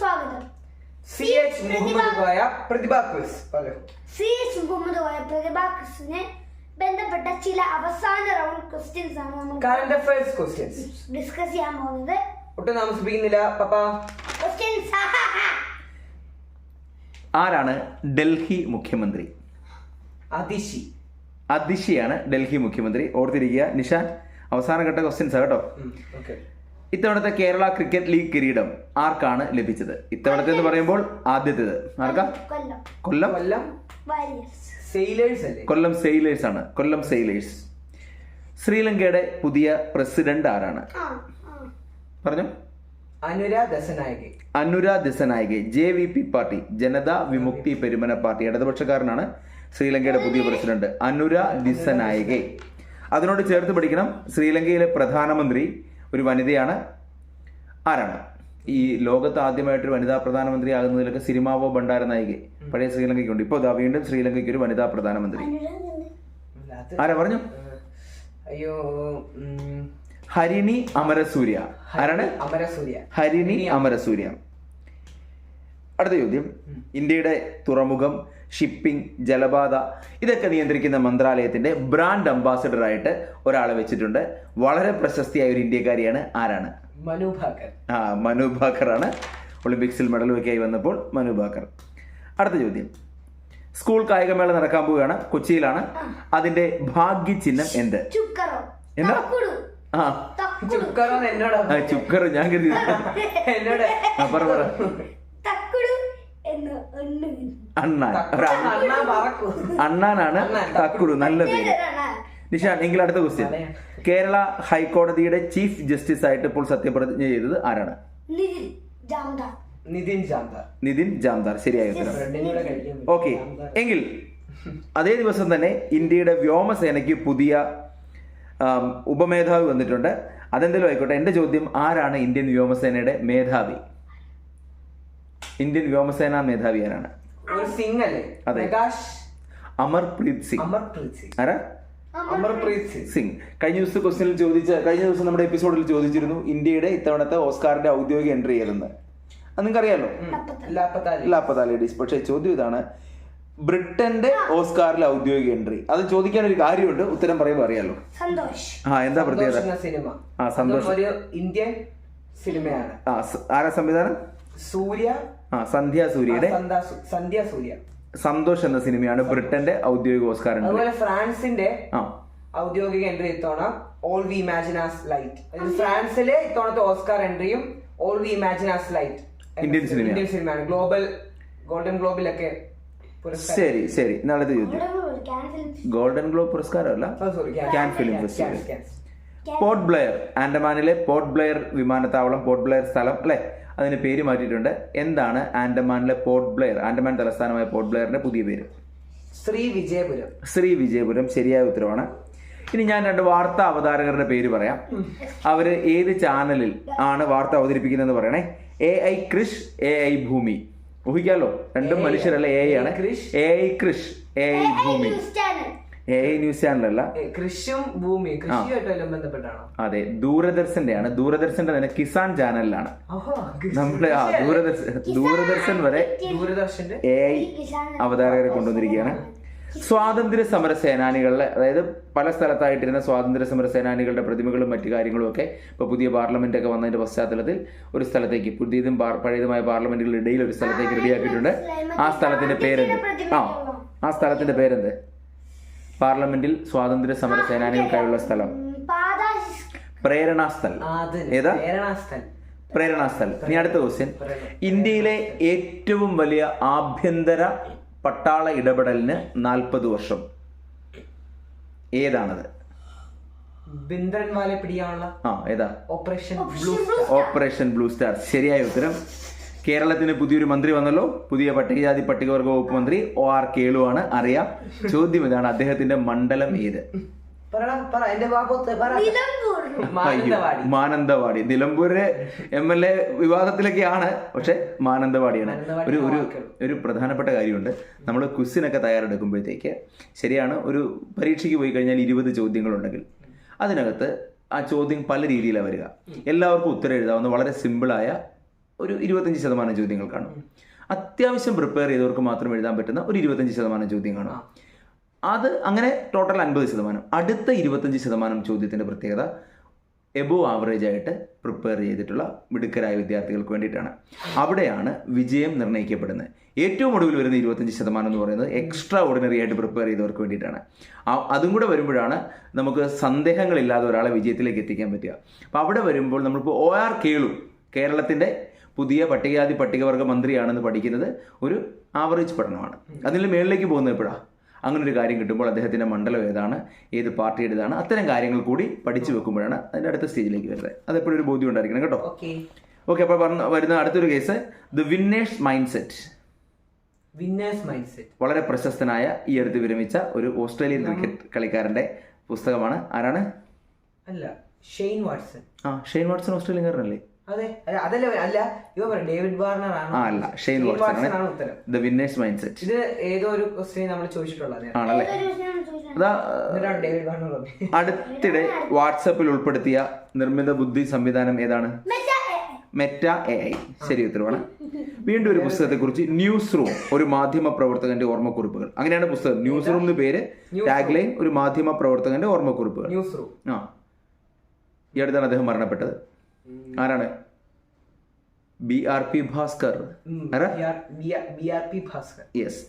സ്വാഗതം. C H Muhammad Koya Prathibha quiz. പറയൂ. C H Muhammad Koya Prathibha ക്രിസ്റ്റിന് ബന്ധപ്പെട്ട ചില അവസാന റൗണ്ട് ക്വസ്റ്റ്യൻസ് ആണ് നമ്മൾ കറണ്ട് അഫയേഴ്സ് ക്വസ്റ്റ്യൻസ് ഡിസ്കസ് ചെയ്യാൻ പോകുന്നത്. ഒട്ടും താമസിപ്പിക്കുന്നില്ല പപ്പ. ക്വസ്റ്റ്യൻസ് ആരാണ് ഡൽഹി മുഖ്യമന്ത്രി? അതിശി. അതിശിയാണ് ഡൽഹി മുഖ്യമന്ത്രി. ഓർത്തിരിക്കുക നിഷാൻ അവസാന ഘട്ട ക്വസ്റ്റ്യൻസ് കേട്ടോ. ഓക്കെ ഇത്തവണത്തെ കേരള ക്രിക്കറ്റ് ലീഗ് കിരീടം ആർക്കാണ് ലഭിച്ചത്? ഇത്തവണത്തെ എന്ന് പറയുമ്പോൾ ആദ്യത്തേത്. ആർക്കാ? കൊല്ലം. കൊല്ലം? കൊല്ലം? സെയിലേഴ്സ് അല്ലേ? കൊല്ലം സെയിലേഴ്സ് ആണ്. കൊല്ലം സെയിലേഴ്സ്. ശ്രീലങ്കയുടെ പുതിയ പ്രസിഡന്റ് ആരാണ്? പറഞ്ഞു? Anura Dissanayake. Anura Dissanayake. J V P party Janatha Vimukthi Peramuna party ഇടതുപക്ഷക്കാരനാണ് ശ്രീലങ്കയുടെ പുതിയ പ്രസിഡന്റ്. അനുര ദിസനായികെ അതിനോട് ചേർത്ത് പഠിക്കണം ശ്രീലങ്കയിലെ പ്രധാനമന്ത്രി ഒരു വനിതയാണ് ആരാണ്? ഈ ലോകത്ത് ആദ്യമായിട്ട് ഒരു വനിതാ പ്രധാനമന്ത്രി ആകുന്നതിലൊക്കെ സിനിമാവോ ഭണ്ഡാര നായികെ പഴയ ശ്രീലങ്കയ്ക്കുണ്ട്. ഇപ്പോൾ ദാ വീണ്ടും ശ്രീലങ്കയ്ക്ക് ഒരു വനിതാ പ്രധാനമന്ത്രി. അത് ആരാ പറഞ്ഞു? അയ്യോ ഹരിണി അമരസൂര്യ. ആരാണ്? അമരസൂര്യ. ഹരിണി അമരസൂര്യ. അടുത്ത ചോദ്യം. ഇന്ത്യയുടെ തുറമുഖം ഷിപ്പിംഗ് ജലപാത ഇതൊക്കെ നിയന്ത്രിക്കുന്ന മന്ത്രാലയത്തിന്റെ ബ്രാൻഡ് അംബാസിഡർ ആയിട്ട് ഒരാളെ വെച്ചിട്ടുണ്ട്. വളരെ പ്രശസ്തിയായ ഒരു ഇന്ത്യക്കാരിയാണ് ആരാണ്? മനു ഭാക്കർ. ആ മനു ഭാക്കറാണ്. ഒളിമ്പിക്സിൽ മെഡൽ വയ്ക്കായി വന്നപ്പോൾ മനു ഭാക്കർ. അടുത്ത ചോദ്യം. സ്കൂൾ കായികമേള നടക്കാൻ പോവുകയാണ്. കൊച്ചിയിലാണ്. അതിന്റെ ഭാഗ്യ ചിഹ്നം എന്ത്? ചുക്കറോ. എന്താ? തക്കുടു ആ. തക്കുടു ചുക്കറോന്ന് എന്നോടാ ആ, ചുക്കർ ഞാൻ കരുതി. എന്നോട്. ആ, പറ പറ തക്കുടു എന്ന് ഒന്ന് അണ്ണാൻ. അണ്ണാനാണ് തക്കുടു നല്ല പേര്. നിഷാൻ എങ്കിൽ അടുത്ത ക്വസ്റ്റ്യൻ കേരള ഹൈക്കോടതിയുടെ ചീഫ് ജസ്റ്റിസ് ആയിട്ട് ഇപ്പോൾ സത്യപ്രതിജ്ഞ ചെയ്തത് ആരാണ്? നിതിൻ ജാംദാർ. നിതിൻ ശരിയായ ഉത്തരം. ഓക്കെ എങ്കിൽ അതേ ദിവസം തന്നെ ഇന്ത്യയുടെ വ്യോമസേനയ്ക്ക് പുതിയ ഉപമേധാവി വന്നിട്ടുണ്ട്. അതെന്തെങ്കിലും ആയിക്കോട്ടെ. എന്റെ ചോദ്യം ആരാണ് ഇന്ത്യൻ വ്യോമസേനയുടെ മേധാവി? ഇന്ത്യൻ വ്യോമസേന മേധാവി ആരാണ്? സിംഗ് അല്ലേ അതെ. അമർപ്രീത് സിംഗ്. അമർപ്രീത് സിംഗ്. ആരാ? അമർപ്രീത് സിംഗ്. സിംഗ്. കഴിഞ്ഞ ദിവസത്തെ ക്വസ്റ്റിനിൽ ചോദിച്ച കഴിഞ്ഞ ദിവസം നമ്മുടെ എപ്പിസോഡിൽ ചോദിച്ചിരുന്നു ഇന്ത്യയുടെ ഇത്തവണത്തെ ഓസ്കാറിന്റെ ഔദ്യോഗിക എൻട്രി ഏതെന്ന്? അത് നിങ്ങൾക്ക് അറിയാലോ ലാപ്പത്താലി. ലാപ്പത്ത ലേഡീസ് പക്ഷേ ചോദ്യം ഇതാണ് ബ്രിട്ടന്റെ ഓസ്കാറിലെ ഔദ്യോഗിക എൻട്രി അത് ചോദിക്കാൻ ഒരു കാര്യമുണ്ട് ഉത്തരം പറയുമ്പോൾ അറിയാലോ. സന്തോഷ്. ആ എന്താ പ്രത്യേകത? സിനിമ. ആ, സന്തോഷം. ഇന്ത്യൻ സിനിമയാണ്. ആ ആരാ സംവിധാനം? സൂര്യ ആ സന്ധ്യ സൂര്യയുടെ സന്ധ്യ സൂര്യ. സന്തോഷ് എന്ന സിനിമയാണ് ബ്രിട്ടന്റെ ഔദ്യോഗിക ഓസ്കാർ അതുപോലെ ഫ്രാൻസിന്റെ ആ. ഔദ്യോഗിക എൻട്രി ഇത്തവണ all we imagine as light ഫ്രാൻസിലെ ഇത്തവണത്തെ ഓസ്കാർ എൻട്രിയും all we imagine as light Indian cinema Indian സിനിമയാണ്. ഗ്ലോബൽ ഗോൾഡൻ ഗ്ലോബിലൊക്കെ ശരി ശരി. നാളത്തെ ചോദ്യം. Golden globe പുരസ്കാരമല്ല? Sorry Cannes film festival Port Blair ആൻഡമാനിലെ port Blair വിമാനത്താവളം പോർട്ട് ബ്ലെയർ സ്ഥലം അല്ലെ? അതിന് പേര് മാറ്റിയിട്ടുണ്ട്. എന്താണ് ആൻഡമാനിലെ പോർട്ട് ബ്ലെയർ? ആൻഡമാൻ തലസ്ഥാനമായ പോർട്ട് ബ്ലെയറിന്റെ പുതിയ പേര്. ശ്രീ വിജയപുരം. ശ്രീ വിജയപുരം ശരിയായ ഉത്തരവാണ്. ഇനി ഞാൻ രണ്ട് വാർത്താ അവതാരകരുടെ പേര് പറയാം. അവർ ഏത് ചാനലിൽ ആണ് വാർത്ത അവതരിപ്പിക്കുന്നതെന്ന് പറയണേ? A I Krish A I Bhoomi ഊഹിക്കാലോ? രണ്ടും മനുഷ്യരല്ല എ ഐ ആണ്. A I Krish A I Bhoomi A I news ചാനലല്ല. കൃഷിയും ഭൂമി ബന്ധപ്പെട്ടാണ്? അതെ ദൂരദർശന്റെ ആണ് ദൂരദർശന്റെ തന്നെ കിസാൻ ചാനലിലാണ്. നമ്മുടെ ആ ദൂരദർശൻ ദൂരദർശൻ വരെ ദൂരദർശന്റെ എ ഐ അവതാരകരെ കൊണ്ടുവന്നിരിക്കുകയാണ്. സ്വാതന്ത്ര്യ സമര സേനാനികളുടെ അതായത് പല സ്ഥലത്തായിട്ടിരുന്ന സ്വാതന്ത്ര്യ സമര സേനാനികളുടെ പ്രതിമകളും മറ്റു കാര്യങ്ങളും ഒക്കെ ഇപ്പോൾ പുതിയ പാർലമെന്റ് ഒക്കെ വന്നതിന്റെ പശ്ചാത്തലത്തിൽ ഒരു സ്ഥലത്തേക്ക് പുതിയതും പഴയതുമായ പാർലമെന്റുകളുടെ ഇടയിൽ ഒരു സ്ഥലത്തേക്ക് റെഡിയാക്കിയിട്ടുണ്ട്. ആ സ്ഥലത്തിന്റെ പേരെന്ത്? ആ ആ സ്ഥലത്തിന്റെ പേരെന്ത്? പാർലമെന്റിൽ സ്വാതന്ത്ര്യ സമര സേനാനികൾക്കായുള്ള സ്ഥലം. പ്രേരണാസ്ഥൽ ഏതാ? പ്രേരണാസ്ഥൽ പ്രേരണാസ്ഥൽ ഇനി അടുത്ത ക്വസ്റ്റ്യൻ ഇന്ത്യയിലെ ഏറ്റവും വലിയ ആഭ്യന്തര പട്ടാള ഇടപെടലിന് നാൽപ്പത് വർഷം. ഏതാണത്? ബിന്ദ്രൻവാലെ പിടിയാനുള്ള ആ ഏതാ? Operation blue operation blue star. ശരിയായ ഉത്തരം. കേരളത്തിന് പുതിയൊരു മന്ത്രി വന്നല്ലോ. പുതിയ പട്ടികജാതി പട്ടികവർഗ വകുപ്പ് മന്ത്രി ഒ ആർ കേളു ആണ്. അറിയാം. ചോദ്യം ഇതാണ്. അദ്ദേഹത്തിന്റെ മണ്ഡലം ഏത്? പറടാ പറ എന്റെ ബാബത്ത് പറ. Nilambur. Mananthavady. Mananthavady. Nilambur M L A വിവാദത്തിലൊക്കെയാണ്. പക്ഷെ മാനന്തവാടിയാണ്. ഒരു ഒരു ഒരു പ്രധാനപ്പെട്ട കാര്യമുണ്ട്. നമ്മൾ ക്വിസിനൊക്കെ തയ്യാറെടുക്കുമ്പോഴത്തേക്ക് ശരിയാണ് ഒരു പരീക്ഷയ്ക്ക് പോയി കഴിഞ്ഞാൽ ഇരുപത് ചോദ്യങ്ങളുണ്ടെങ്കിൽ അതിനകത്ത് ആ ചോദ്യം പല രീതിയിലാണ് വരിക. എല്ലാവർക്കും ഉത്തരം എഴുതാവുന്ന വളരെ സിമ്പിളായ ഒരു ഇരുപത്തഞ്ച് ശതമാനം ചോദ്യങ്ങൾ കാണും. അത്യാവശ്യം പ്രിപ്പയർ ചെയ്തവർക്ക് മാത്രം എഴുതാൻ പറ്റുന്ന ഒരു ഇരുപത്തഞ്ച് ശതമാനം ചോദ്യം കാണും. അത് അങ്ങനെ ടോട്ടൽ അൻപത് ശതമാനം. അടുത്ത ഇരുപത്തഞ്ച് ശതമാനം ചോദ്യത്തിന്റെ പ്രത്യേകത എബോ ആവറേജ് ആയിട്ട് പ്രിപ്പയർ ചെയ്തിട്ടുള്ള മിടുക്കരായ വിദ്യാർത്ഥികൾക്ക് വേണ്ടിയിട്ടാണ്. അവിടെയാണ് വിജയം നിർണയിക്കപ്പെടുന്നത്. ഏറ്റവും ഒടുവിൽ വരുന്ന ഇരുപത്തഞ്ച് ശതമാനം എന്ന് പറയുന്നത് എക്സ്ട്രാ ഓർഡിനറി ആയിട്ട് പ്രിപ്പയർ ചെയ്തവർക്ക് വേണ്ടിയിട്ടാണ്. അതും കൂടെ വരുമ്പോഴാണ് നമുക്ക് സന്ദേഹങ്ങളില്ലാതെ ഒരാളെ വിജയത്തിലേക്ക് എത്തിക്കാൻ പറ്റുക. അപ്പോൾ അവിടെ വരുമ്പോൾ നമ്മളിപ്പോൾ ഒ ആർ കേളു കേരളത്തിന്റെ പുതിയ പട്ടികജാതി പട്ടികവർഗ മന്ത്രിയാണെന്ന് പഠിക്കുന്നത് ഒരു ആവറേജ് പഠനമാണ്. അതിൽ മേളിലേക്ക് പോകുന്നത് എപ്പോഴാണ് അങ്ങനെ ഒരു കാര്യം കിട്ടുമ്പോൾ അദ്ദേഹത്തിന്റെ മണ്ഡലം ഏതാണ്? ഏത് പാർട്ടിയുടേതാണ്? അത്തരം കാര്യങ്ങൾ കൂടി പഠിച്ചു വെക്കുമ്പോഴാണ് അതിന്റെ അടുത്ത സ്റ്റേജിലേക്ക് വരുന്നത്. അതെപ്പോഴും ഒരു ബോധ്യം ഉണ്ടായിരിക്കണം കേട്ടോ. ഓക്കെ. ഓക്കെ അപ്പോൾ പറഞ്ഞ വരുന്ന അടുത്തൊരു case. The winners mindset winners mindset വളരെ പ്രശസ്തനായ ഈ അടുത്ത് വിരമിച്ച ഒരു ഓസ്ട്രേലിയൻ ക്രിക്കറ്റ് കളിക്കാരന്റെ പുസ്തകമാണ്. ആരാണ്? അല്ല ഷെയ്ൻ വാട്സൺ. ആ ഷെയ്ൻ വാട്സൺ ഓസ്ട്രേലിയൻകാരനല്ലേ? അതെ. അതല്ല അല്ല ഇവ ഡേവിഡ് വാർണർ ആണ്? അല്ല ഷെയ്ൻ വാട്സൺ ആണ് ആണ് ഉത്തരം? ദ വിന്നേഴ്സ് മൈൻഡ് സെറ്റ് ഇത് ഏതോ ഒരു ക്വസ്റ്റ്യൻ നമ്മൾ ചോദിച്ചിട്ടുള്ളത് ആണല്ലേ? അടുത്തിടെ വാട്സപ്പിൽ ഉൾപ്പെടുത്തിയ നിർമ്മിത ബുദ്ധി സംവിധാനം ഏതാണ്? Meta A I. ശരി ഉത്തരവാണ്. വീണ്ടും ഒരു പുസ്തകത്തെക്കുറിച്ച് ന്യൂസ് റൂം ഒരു മാധ്യമ പ്രവർത്തകന്റെ ഓർമ്മക്കുറിപ്പുകൾ. അങ്ങനെയാണ് പുസ്തകം. ന്യൂസ് റൂം എന്ന് പേര് ടാഗ് ലൈൻ ഒരു മാധ്യമ പ്രവർത്തകന്റെ ഓർമ്മക്കുറിപ്പുകൾ. ന്യൂസ് റൂം ആ. ഈ അടുത്താണ് അദ്ദേഹം മരണപ്പെട്ടത്. ആരാണ്? B R P Bhaskar. ആരാ? B R P Bhaskar. Yes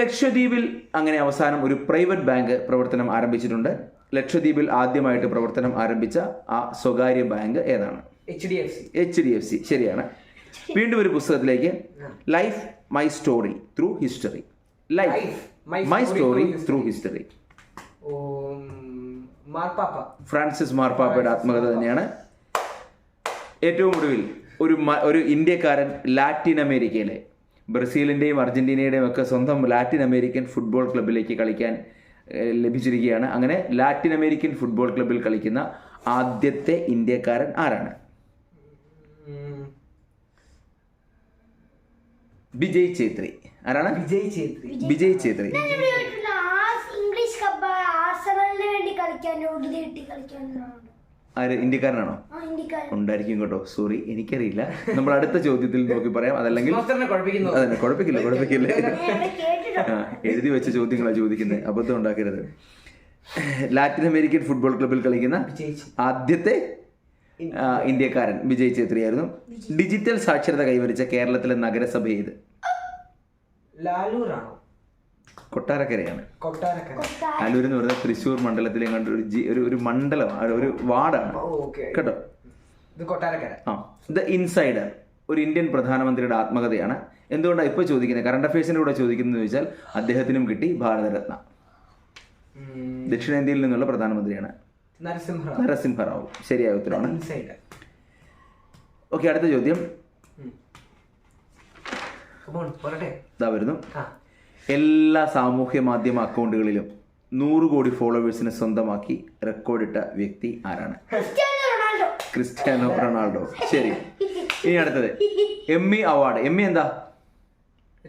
ലക്ഷദ്വീപിൽ അങ്ങനെ അവസാനം ഒരു പ്രൈവറ്റ് ബാങ്ക് പ്രവർത്തനം ആരംഭിച്ചിട്ടുണ്ട്. ലക്ഷദ്വീപിൽ ആദ്യമായിട്ട് പ്രവർത്തനം ആരംഭിച്ച ആ സ്വകാര്യ ബാങ്ക് ഏതാണ്? H D F C H D F C ശരിയാണ്. വീണ്ടും ഒരു പുസ്തകത്തിലേക്ക്. Life my story through history life my story through history Francis മാർപ്പാപ്പയുടെ ആത്മകഥ തന്നെയാണ്. ഏറ്റവും ഒടുവിൽ ഒരു ഒരു ഇന്ത്യക്കാരൻ ലാറ്റിൻ അമേരിക്കയിലെ ബ്രസീലിന്റെയും അർജന്റീനയുടെയും ഒക്കെ സ്വന്തം ലാറ്റിൻ അമേരിക്കൻ ഫുട്ബോൾ ക്ലബിലേക്ക് കളിക്കാൻ ലഭിച്ചിരിക്കുകയാണ്. അങ്ങനെ ലാറ്റിൻ അമേരിക്കൻ ഫുട്ബോൾ ക്ലബിൽ കളിക്കുന്ന ആദ്യത്തെ ഇന്ത്യക്കാരൻ ആരാണ്? വിജയ് ഛേത്രി. ആരാണ്? വിജയ് ചേത്രി വിജയ് ഛേത്രി. ഇംഗ്ലീഷ് കപ്പ് ആർസണലിന് വേണ്ടി കളിക്കാൻ യോഗ്യത കിട്ടി കളിക്കാനുള്ളതാണ് ആര്? ഇന്ത്യക്കാരനാണോ? ആ ഇന്ത്യക്കാരൻ. ഉണ്ടായിരിക്കും കേട്ടോ. സോറി എനിക്കറിയില്ല. നമ്മൾ അടുത്ത ചോദ്യത്തിൽ നോക്കി പറയാം. അതല്ലെങ്കിൽ അതന്നെ കുഴപ്പമില്ല കുഴപ്പമില്ല എഴുതി വെച്ച ചോദ്യങ്ങളാണ് ചോദിക്കുന്നത് അബദ്ധം ഉണ്ടാക്കരുത്. ലാറ്റിൻ അമേരിക്കൻ ഫുട്ബോൾ ക്ലബിൽ കളിക്കുന്ന വിജയ് ആദ്യത്തെ ഇന്ത്യക്കാരൻ വിജയ് ഛേത്രിയായിരുന്നു. ഡിജിറ്റൽ സാക്ഷരത കൈവരിച്ച കേരളത്തിലെ നഗരസഭ ഏത്? ലാലൂറാണോ കൊട്ടാരക്കരയാണ്. അലൂർ എന്ന് പറയുന്നത് തൃശ്ശൂർ മണ്ഡലത്തിലെ കണ്ട ഒരു ജി- ഒരു ഒരു മണ്ഡലം ഒരു വാർഡാണ്. കേട്ടോ? ഇത് കൊട്ടാരക്കര. ആ. ദ ഇൻസൈഡർ ഒരു ഇന്ത്യൻ പ്രധാനമന്ത്രിയുടെ ആത്മകഥയാണ്. എന്തുകൊണ്ടാണ് ഇപ്പൊ ചോദിക്കുന്നത്? കറണ്ട് അഫയേഴ്സിന്റെ കൂടെ ചോദിക്കുന്നത് ചോദിച്ചാൽ അദ്ദേഹത്തിനും കിട്ടി ഭാരതരത്ന. ദക്ഷിണേന്ത്യയിൽ നിന്നുള്ള പ്രധാനമന്ത്രിയാണ്. നരസിംഹ നരസിംഹറാവു ശരിയായ ഉത്തരവാണ് ഇൻസൈഡർ ഓക്കെ അടുത്ത ചോദ്യം. വരുന്നു. ആ. എല്ലാ സാമൂഹ്യ മാധ്യമ അക്കൗണ്ടുകളിലും നൂറ് കോടി ഫോളോവേഴ്സിനെ സ്വന്തമാക്കി റെക്കോർഡിട്ട വ്യക്തി ആരാണ്? Cristiano Ronaldo. ശരി. ഇനി അടുത്തത്. എമ്മി അവാർഡ്. എമ്മി എന്താ?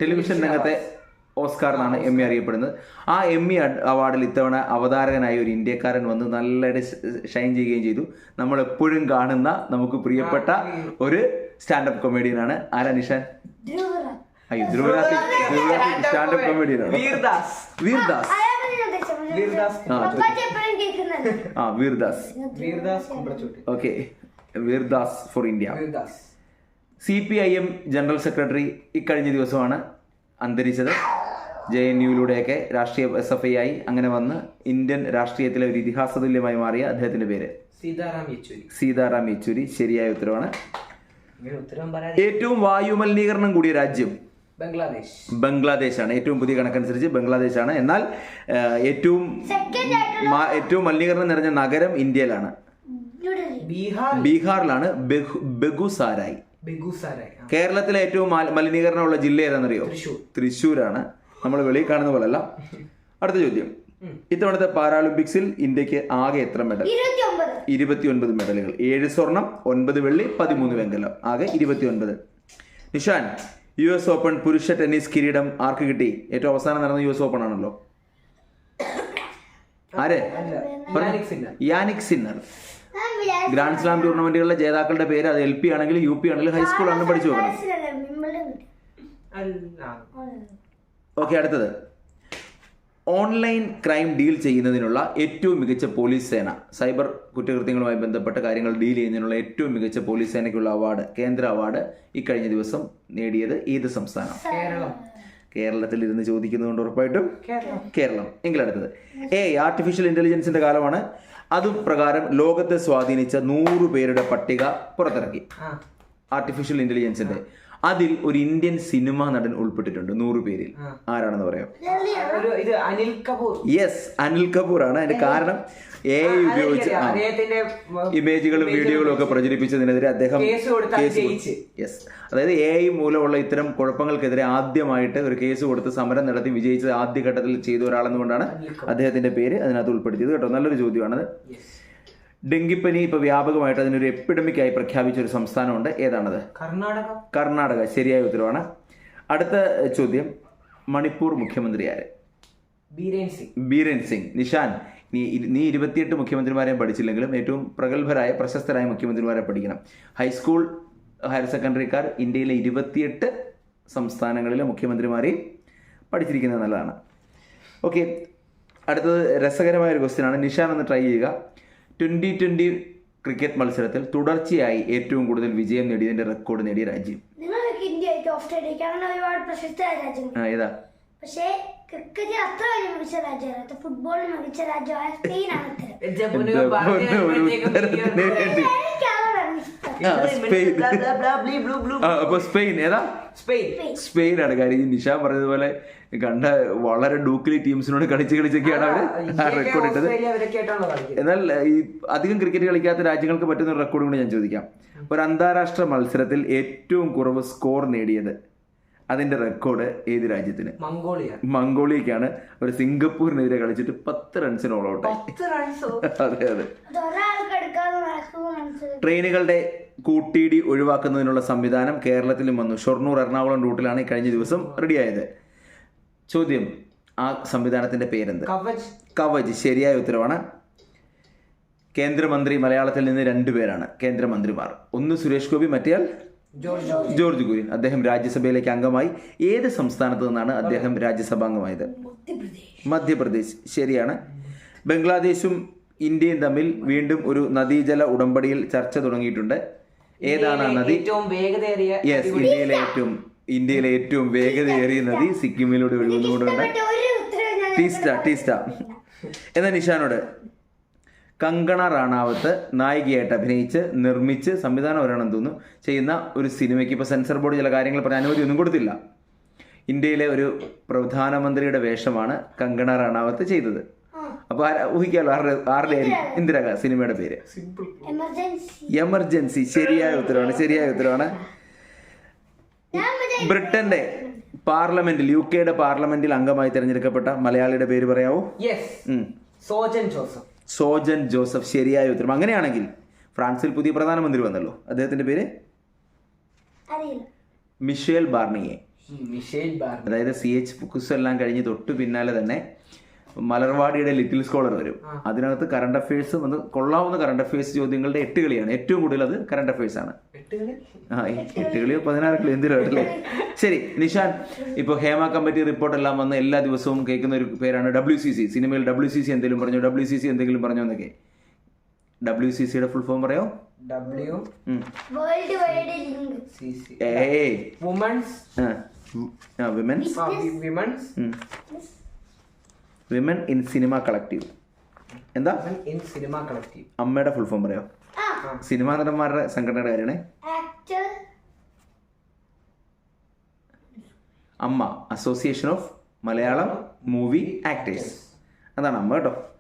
ടെലിവിഷൻ രംഗത്തെ ഓസ്കാർ എന്നാണ് എമ്മി അറിയപ്പെടുന്നത്. ആ എമ്മി അവാർഡിൽ ഇത്തവണ അവതാരകനായി ഒരു ഇന്ത്യക്കാരൻ വന്ന് നല്ല ഷൈൻ ചെയ്യുകയും ചെയ്തു. നമ്മൾ എപ്പോഴും കാണുന്ന നമുക്ക് പ്രിയപ്പെട്ട ഒരു സ്റ്റാൻഡപ്പ് കൊമേഡിയനാണ്. ആരാ നിഷാൻ? സ്റ്റാൻഡപ്പ് വീർദാസ്. വീർദാസ്. ആ, Vir Das okay. Vir Das for India. Vir Das. C P I M general secretary ഇക്കഴിഞ്ഞ ദിവസമാണ് അന്തരിച്ചത്. ജെ എൻ യുയിലൂടെയൊക്കെ രാഷ്ട്രീയ എസ് എഫ് ഐ ആയി അങ്ങനെ വന്ന് ഇന്ത്യൻ രാഷ്ട്രീയത്തിലെ ഒരു ഇതിഹാസ തുല്യമായി മാറിയ അദ്ദേഹത്തിന്റെ പേര്. സീതാറാം യെച്ചൂരി. സീതാറാം യെച്ചൂരി. ശരിയായ ഉത്തരവാണ്. ഏറ്റവും വായുമലിനീകരണം കൂടിയ രാജ്യം ബംഗ്ലാദേശ്. ബംഗ്ലാദേശാണ്. ഏറ്റവും പുതിയ കണക്കനുസരിച്ച് ബംഗ്ലാദേശാണ്. എന്നാൽ ഏറ്റവും ഏറ്റവും മലിനീകരണം നിറഞ്ഞ നഗരം ഇന്ത്യയിലാണ്. ബീഹാർ. ബീഹാറിലാണ് ബഗുസാരായി. ബെഗുസാരായി കേരളത്തിലെ ഏറ്റവും മലിനീകരണമുള്ള ജില്ല ഏതാണെന്നറിയോ? തൃശൂരാണ് തൃശ്ശൂരാണ്. നമ്മൾ വെളിയിൽ കാണുന്ന പോലല്ല. അടുത്ത ചോദ്യം. ഇത്തവണത്തെ പാരാളിമ്പിക്സിൽ ഇന്ത്യയ്ക്ക് ആകെ എത്ര മെഡൽ? ഇരുപത്തിയൊൻപത് മെഡലുകൾ. ഏഴ് സ്വർണം ഒൻപത് വെള്ളി പതിമൂന്ന് വെങ്കലം. ആകെ ഇരുപത്തിയൊൻപത്. നിഷാൻ യു എസ് ഓപ്പൺ പുരുഷ ടെന്നീസ് കിരീടം ആർക്ക് കിട്ടി? ഏറ്റവും അവസാനം നടന്ന യു എസ് ഓപ്പൺ ആണല്ലോ. ആരെ? Jannik Sinner. ഗ്രാൻഡ് സ്ലാം ടൂർണമെന്റുകളിലെ ജേതാക്കളുടെ പേര് അത് എൽ പി ആണെങ്കിലും യു പി ആണെങ്കിലും ഹൈസ്കൂൾ ആണെങ്കിലും പഠിച്ചു അല്ല. ഓക്കെ അടുത്തത്. ഓൺലൈൻ ക്രൈം ഡീൽ ചെയ്യുന്നതിനുള്ള ഏറ്റവും മികച്ച പോലീസ് സേന. സൈബർ കുറ്റകൃത്യങ്ങളുമായി ബന്ധപ്പെട്ട കാര്യങ്ങൾ ഡീൽ ചെയ്യുന്നതിനുള്ള ഏറ്റവും മികച്ച പോലീസ് സേനയ്ക്കുള്ള അവാർഡ് കേന്ദ്ര അവാർഡ് ഇക്കഴിഞ്ഞ ദിവസം നേടിയത് ഏത് സംസ്ഥാനം. കേരളം. കേരളത്തിൽ ഇരുന്ന് ചോദിക്കുന്നതുകൊണ്ട് ഉറപ്പായിട്ടും. കേരളം. എങ്കിൽ എങ്കിലടുത്തത് എ ആർട്ടിഫിഷ്യൽ ഇന്റലിജൻസിന്റെ കാലമാണ്. അതുപ്രകാരം ലോകത്തെ സ്വാധീനിച്ച നൂറ് പേരുടെ പട്ടിക പുറത്തിറക്കി. ആർട്ടിഫിഷ്യൽ ഇന്റലിജൻസിന്റെ അതിൽ ഒരു ഇന്ത്യൻ സിനിമാ നടൻ ഉൾപ്പെട്ടിട്ടുണ്ട് നൂറ് പേരിൽ. ആരാണെന്ന് പറയാം? അനിൽ കപൂർ. യെസ് അനിൽ കപൂർ ആണ് അതിന്റെ കാരണം എ ഉപയോഗിച്ച് അദ്ദേഹത്തിന്റെ ഇമേജുകളും വീഡിയോകളും ഒക്കെ പ്രചരിപ്പിച്ചതിനെതിരെ അദ്ദേഹം. യെസ് അതായത് എ ഐ മൂലമുള്ള ഇത്തരം കുഴപ്പങ്ങൾക്കെതിരെ ആദ്യമായിട്ട് ഒരു കേസ് കൊടുത്ത് സമരം നടത്തി വിജയിച്ചത് ആദ്യഘട്ടത്തിൽ ചെയ്ത ഒരാളെന്നുകൊണ്ടാണ് അദ്ദേഹത്തിന്റെ പേര് അതിനകത്ത് ഉൾപ്പെടുത്തിയത്. കേട്ടോ നല്ലൊരു ചോദ്യമാണത്. ഡെങ്കിപ്പനി ഇപ്പൊ വ്യാപകമായിട്ട് അതിനൊരു എപ്പിഡമിക് ആയി പ്രഖ്യാപിച്ച ഒരു സംസ്ഥാനമുണ്ട്. ഏതാണത്? കർണാടക. കർണാടക. ശരിയായ ഉത്തരവാണ്. അടുത്ത ചോദ്യം. മണിപ്പൂർ മുഖ്യമന്ത്രി ആര്? ബീരേൻ സിംഗ്. ബീരൻ സിംഗ്. നിഷാൻ. നീ നീ ഇരുപത്തിയെട്ട് മുഖ്യമന്ത്രിമാരെയും പഠിച്ചില്ലെങ്കിലും ഏറ്റവും പ്രഗത്ഭരായ പ്രശസ്തരായ മുഖ്യമന്ത്രിമാരെ പഠിക്കണം. ഹൈസ്കൂൾ ഹയർ സെക്കൻഡറിക്കാർ ഇന്ത്യയിലെ ഇരുപത്തിയെട്ട് സംസ്ഥാനങ്ങളിലെ മുഖ്യമന്ത്രിമാരെയും പഠിച്ചിരിക്കുന്നത് നല്ലതാണ്. ഓക്കെ. അടുത്തത് രസകരമായ ഒരു ക്വസ്റ്റ്യൻ ആണ്. നിഷാൻ ഒന്ന് ട്രൈ ചെയ്യുക. ട്വന്റി ട്വന്റി ക്രിക്കറ്റ് മത്സരത്തിൽ തുടർച്ചയായി ഏറ്റവും കൂടുതൽ വിജയം നേടിയതിന്റെ റെക്കോർഡ് നേടിയ രാജ്യം. ഏതാ? പക്ഷേ ക്രിക്കറ്റിൽ അത്ര വലിയ മികച്ച രാജ്യമല്ല. ഫുട്ബോളിൽ രാജ്യമായ സ്പെയിനാണ് സ്പെയിൻ ഏതാ? സ്പെയിൻ. സ്പെയിനാണ് കാര്യം. നിഷാ പറഞ്ഞതുപോലെ കണ്ട വളരെ ഡൂക്കിലി ടീംസിനോട് കളിച്ച് കളിച്ചൊക്കെയാണ് അവർ റെക്കോർഡ് ഇട്ടത്. എന്നാൽ ഈ അധികം ക്രിക്കറ്റ് കളിക്കാത്ത രാജ്യങ്ങൾക്ക് പറ്റുന്ന റെക്കോർഡ് കൂടി ഞാൻ ചോദിക്കാം. ഒരു അന്താരാഷ്ട്ര മത്സരത്തിൽ ഏറ്റവും കുറവ് സ്കോർ നേടിയത് അതിന്റെ റെക്കോർഡ് ഏത് രാജ്യത്തിന്? മംഗോളിയ. മംഗോളിയക്കാണ്. ഒരു സിംഗപ്പൂരിനെതിരെ കളിച്ചിട്ട് പത്ത് റൺസിന് ഓൾ ഔട്ട് റൺസോ അതെ അതെ. ട്രെയിനുകളുടെ കൂട്ടിയിടി ഒഴിവാക്കുന്നതിനുള്ള സംവിധാനം കേരളത്തിലും വന്നു. ഷൊർണൂർ എറണാകുളം റൂട്ടിലാണ് ഈ കഴിഞ്ഞ ദിവസം റെഡിയായത്. ചോദ്യം ആ സംവിധാനത്തിന്റെ പേരെന്ത്? കവച്. കവച് ശരിയായ ഉത്തരവാണ്. കേന്ദ്രമന്ത്രി മലയാളത്തിൽ നിന്ന് രണ്ടുപേരാണ് കേന്ദ്രമന്ത്രിമാർ. ഒന്ന് സുരേഷ് ഗോപി മറ്റേയാൾ ജോർജ് കുര്യൻ അദ്ദേഹം രാജ്യസഭയിലേക്ക് അംഗമായി. ഏത് സംസ്ഥാനത്ത് നിന്നാണ് അദ്ദേഹം രാജ്യസഭാംഗമായത്? മധ്യപ്രദേശ്. മധ്യപ്രദേശ്. ശരിയാണ്. ബംഗ്ലാദേശും ഇന്ത്യയും തമ്മിൽ വീണ്ടും ഒരു നദീജല ഉടമ്പടിയിൽ ചർച്ച തുടങ്ങിയിട്ടുണ്ട്. ഏതാണ് ആ നദി? ഏറ്റവും വേഗതയേറിയ യെസ് ഇന്ത്യയിലെ ഏറ്റവും ഇന്ത്യയിലെ ഏറ്റവും വേഗതയേറിയ നദി സിക്കിമിലൂടെ ഒഴുകുന്നുകൊണ്ടുണ്ട് ടീസ്റ്റ ടീസ്റ്റ. എന്ന നിഷാനോട്. കങ്കണ റാണാവത്ത് നായികയായിട്ട് അഭിനയിച്ച് നിർമ്മിച്ച് സംവിധാനം വരാണെന്ന് തോന്നുന്നു ചെയ്യുന്ന ഒരു സിനിമയ്ക്ക് ഇപ്പോൾ സെൻസർ ബോർഡ് ചില കാര്യങ്ങൾ പറഞ്ഞ അനുമതി ഒന്നും കൊടുത്തില്ല. ഇന്ത്യയിലെ ഒരു പ്രധാനമന്ത്രിയുടെ വേഷമാണ് കങ്കണ റാണാവത്ത് ചെയ്തത്. അപ്പോൾ ആരാ- ഊഹിക്കാലോ ആരുടെ ആരുടെ ആയിരിക്കും? ഇന്ദിരാ സിനിമയുടെ പേര്. സിമ്പിൾ എമർജൻസി എമർജൻസി ശരിയായ ഉത്തരവാണ് ശരിയായ ഉത്തരവാണ്. ബ്രിട്ടന്റെ പാർലമെന്റിൽ യു കെയുടെ പാർലമെന്റിൽ അംഗമായി തിരഞ്ഞെടുക്കപ്പെട്ട മലയാളിയുടെ പേര് പറയാവോ. സോജൻ ജോസഫ്. സോജൻ ജോസഫ് ശരിയായ ഉത്തരം. അങ്ങനെയാണെങ്കിൽ ഫ്രാൻസിൽ പുതിയ പ്രധാനമന്ത്രി വന്നല്ലോ. അദ്ദേഹത്തിന്റെ പേര്? Michel Barnier. അതായത് സി എച്ച് എല്ലാം കഴിഞ്ഞ് തൊട്ടു പിന്നാലെ തന്നെ മലർവാടിയുടെ ലിറ്റിൽ സ്കോളർ വരും. അതിനകത്ത് കറണ്ട് അഫയേഴ്സും വന്ന് കൊള്ളാവുന്ന കറണ്ട് അഫയേഴ്സ് ചോദ്യങ്ങളുടെ എട്ട് കളിയാണ്. ഏറ്റവും കൂടുതൽ അത് കറണ്ട് അഫയേഴ്സ് ആണ്. ആ എട്ട് കളിയോ പതിനാറ് കളിയോ എന്തിനായിട്ടല്ലേ ശരി നിഷാൻ ഇപ്പോൾ ഹേമ കമ്മിറ്റി റിപ്പോർട്ട് എല്ലാം വന്ന് എല്ലാ ദിവസവും കേൾക്കുന്ന ഒരു പേരാണ് ഡബ്ല്യു സി സി സിനിമയിൽ ഡബ്ല്യു സി സി എന്തെങ്കിലും പറഞ്ഞു? ഡബ്ല്യു സി സി എന്തെങ്കിലും പറഞ്ഞു എന്നൊക്കെ. ഡബ്ല്യു സി സിയുടെ ഫുൾ ഫോം പറയോ? ഡബ്ല്യു ഉം. World wide link C C ഏയ് വുമൺസ് ആ വിമൻ ഇൻ സിനിമ കളക്റ്റീവ് എന്താ? ഇൻ സിനിമ കളക്റ്റീവ് അമ്മയുടെ ഫുൾ ഫോം പറയോ? ആ. സിനിമാ നടന്മാരുടെ സംഘടനയുടെ കാര്യമാണ് Amma association of Malayalam movie actors അതാണ് അമ്മ കേട്ടോ.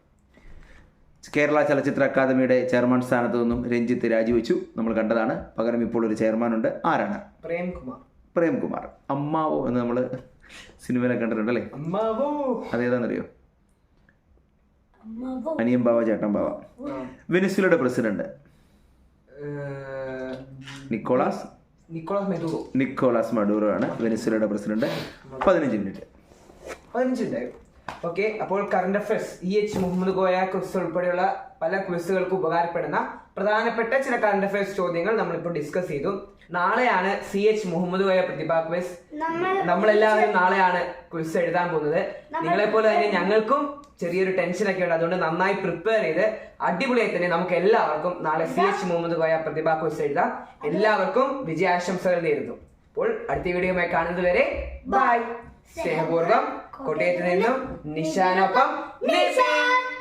കേരള ചലച്ചിത്ര അക്കാദമിയുടെ ചെയർമാൻ സ്ഥാനത്ത് നിന്നും രഞ്ജിത്ത് രാജിവെച്ചു. നമ്മൾ കണ്ടതാണ്. പകരം ഇപ്പോൾ ഒരു ചെയർമാൻ ഉണ്ട്. ആരാണ്? പ്രേംകുമാർ. പ്രേംകുമാർ. അമ്മാവോ എന്ന് നമ്മൾ സിനിമയിലൊക്കെ കണ്ടിട്ടുണ്ടല്ലേ? അമ്മാവോ. അതേതാണെന്നറിയോ Aniyan Bava Chettan Bava. വെനിസ്വലയുടെ president. Nicolas. Nicolas Maduro Nicolas Maduro ആണ് വെനിസ്വലയുടെ പ്രസിഡന്റ്. പതിനഞ്ച് മിനിറ്റ്. പതിനഞ്ചുണ്ടായി ഓക്കെ അപ്പോൾ current affairs E H Muhammad Koya quiz ഉൾപ്പെടെയുള്ള പല ക്വിസുകൾക്ക് ഉപകാരപ്പെടുന്ന പ്രധാനപ്പെട്ട ചില കറണ്ട് അഫയേഴ്സ് ചോദ്യങ്ങൾ നമ്മളിപ്പോൾ ഡിസ്കസ് ചെയ്തു. നാളെയാണ് C H Muhammad Koya Prathibha quiz നമ്മളെല്ലാവരും നാളെയാണ് ക്വിസ് എഴുതാൻ പോകുന്നത്. നിങ്ങളെ പോലെ തന്നെ ഞങ്ങൾക്കും ചെറിയൊരു ടെൻഷൻ ഒക്കെ ഉണ്ട്. അതുകൊണ്ട് നന്നായി പ്രിപ്പയർ ചെയ്ത് അടിപൊളിയായി തന്നെ നമുക്ക് എല്ലാവർക്കും നാളെ C H Muhammad Koya Prathibha quiz എഴുതാം. എല്ലാവർക്കും വിജയാശംസകൾ നേരുന്നു. അപ്പോൾ അടുത്ത വീഡിയോയുമായി കാണുന്നത് വരെ ബൈ സ്നേഹപൂർവം കോട്ടയത്ത് നിന്നും നിശാനൊപ്പം നിശാൻ